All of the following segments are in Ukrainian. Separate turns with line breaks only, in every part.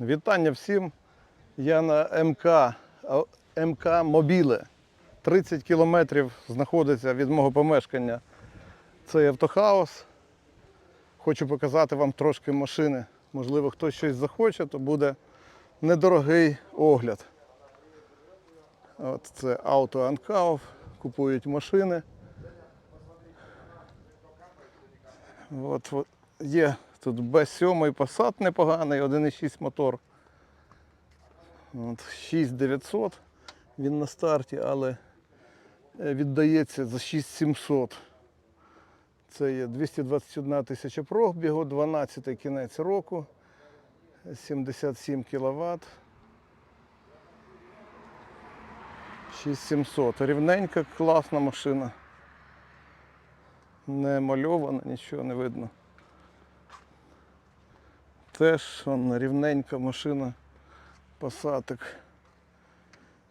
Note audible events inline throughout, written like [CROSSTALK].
Вітання всім. Я на МК, МК Мобіле. 30 кілометрів знаходиться від мого помешкання. Це автохаус. Хочу показати вам трошки машини. Можливо, хтось щось захоче, то буде недорогий огляд. От це авто Анкауф, купують машини. От, от є тут Б7 Passat непоганий, 1,6 мотор. От, 6900 він на старті, але е, віддається за 6700. Це є 221 тисяча пробігу, 12 кінець року, 77 кВт. 6700. Рівненька, класна машина. Не мальована, нічого не видно. Теж он, рівненька машина.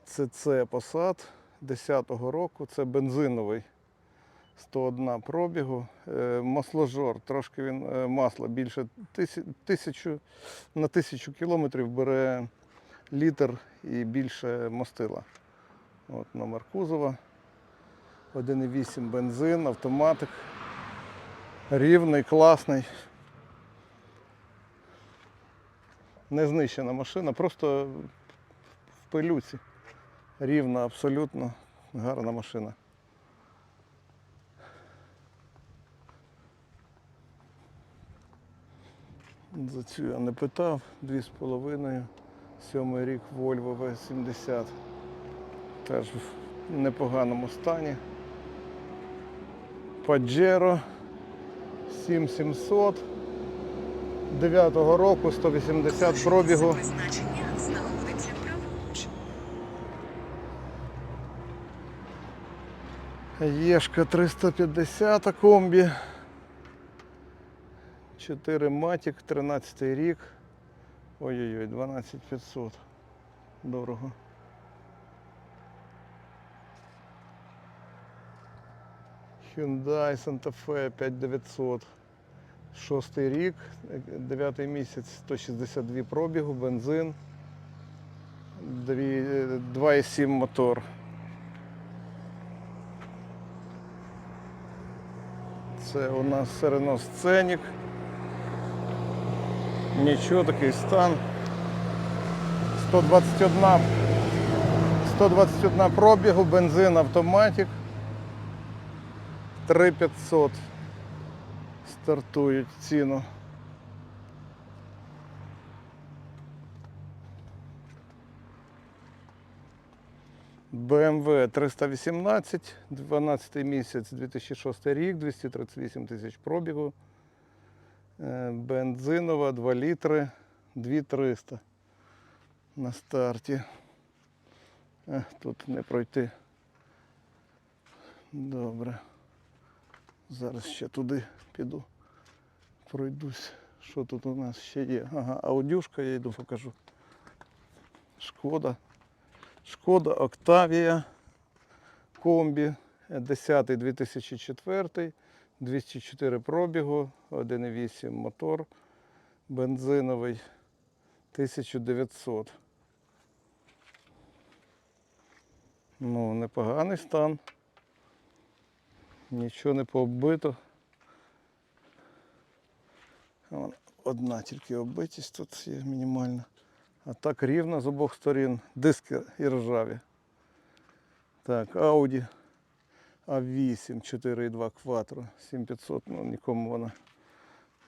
Це це Passat 10-го року, це бензиновий. 101 пробігу. Е, Масложор, трошки він е, масла більше тисячу, на тисячу кілометрів бере літр і більше мастила. От номер кузова. 1,8 бензин, автоматик. Рівний, класний. Не знищена машина, просто в пилюці. Рівна, абсолютно гарна машина. За цю я не питав, дві з половиною. Сьомий рік Volvo V70. Теж в непоганому стані. Pajero 7700. 9-го року 180 пробігу. Єшка 350 комбі. 4 матік, 13 рік. Ой-ой-ой, 12500. Дорого. Hyundai Santa Fe 5900. Шостий рік, дев'ятий місяць, 162 пробігу, бензин, е, 2,7 мотор. Це у нас Серено Сценік. Нічого, такий стан. 121, 121 пробігу, бензин, автоматик. 3500 стартують ціну. BMW 318, 12 місяць, 2006 рік, 238 тисяч пробігу. Е, Бензинова 2 літри, 2300 на старті. Тут не пройти. Добре. Зараз ще туди піду. Пройдусь. Що тут у нас ще є? Ага, аудюшка, я йду покажу. Шкода. Шкода Октавія комбі 10 2004, 204 пробігу, 1,8 мотор, бензиновий 1900. Ну, непоганий стан. Нічого не пооббито. Одна тільки оббитість тут є мінімальна. А так рівно з обох сторін. Диски і ржаві. Так, Audi A8 4,2 Quattro 7500, ну нікому вона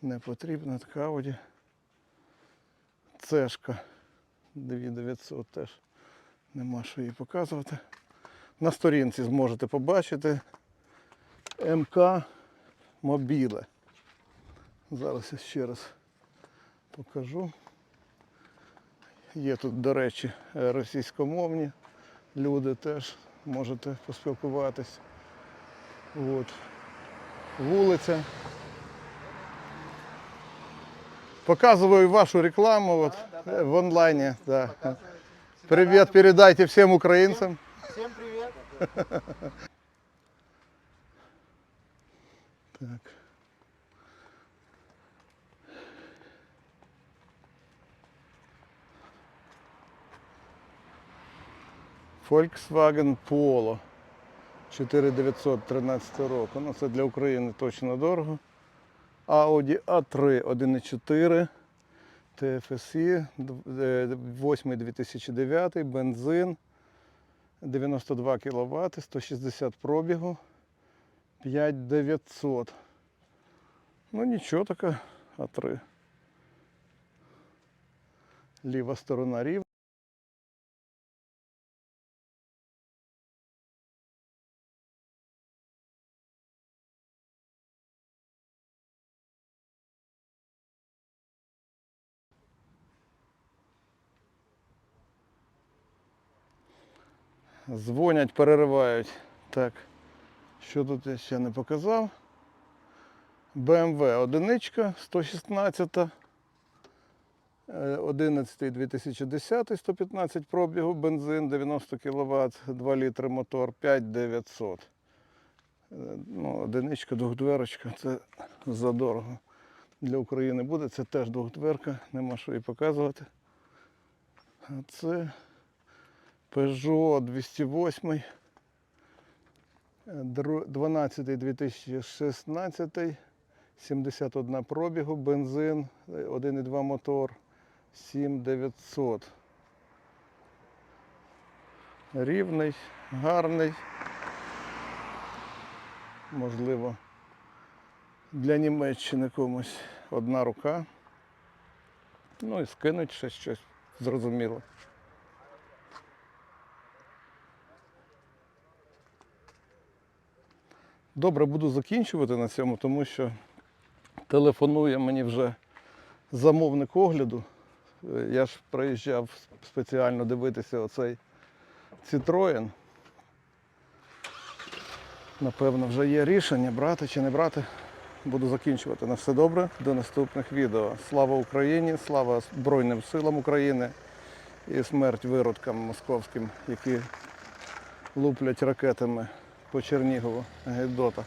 не потрібна. Так Audi. Цешка 2900 теж нема що її показувати. На сторінці зможете побачити МК Мобіле. Зараз я ще раз покажу. Є тут, до речі, е, російськомовні люди теж можете поспілкуватись. От. Вулиця. Показываю вашу рекламу вот, э, в онлайне. Да. Привет передайте всем украинцам.
Всем привет! [LAUGHS]
Так. Volkswagen Polo 4913 року. Ну, це для України точно дорого. Audi A3 1.4 TFSI 8 2009, бензин 92 кВт, 160 пробігу, 5900. Ну нічого така А3. Ліва сторона рівна. Дзвонять, переривають. Так, що тут я ще не показав? BMW одиничка 116, е, 11 2010, 115 пробігу, бензин 90 кВт, 2 літри мотор, 5900. Е, Ну, одиничка, двохдверочка, це задорого. Для України буде, це теж двохдверка, нема що і показувати. А це Peugeot 208, е, 12 2016, 71 пробігу, бензин, е, 1,2 мотор, 7900. Рівний, гарний. Можливо, для Німеччини комусь одна рука. Ну і скинуть ще щось зрозуміло. Добре, буду закінчувати на цьому, тому що телефонує мені вже замовник огляду. Е, Я ж приїжджав спеціально дивитися оцей Citroën. Напевно, вже є рішення, брати чи не брати. Буду закінчувати. На все добре. До наступних відео. Слава Україні, слава Збройним силам України і смерть виродкам московським, які луплять ракетами по Чернігову. Гедота.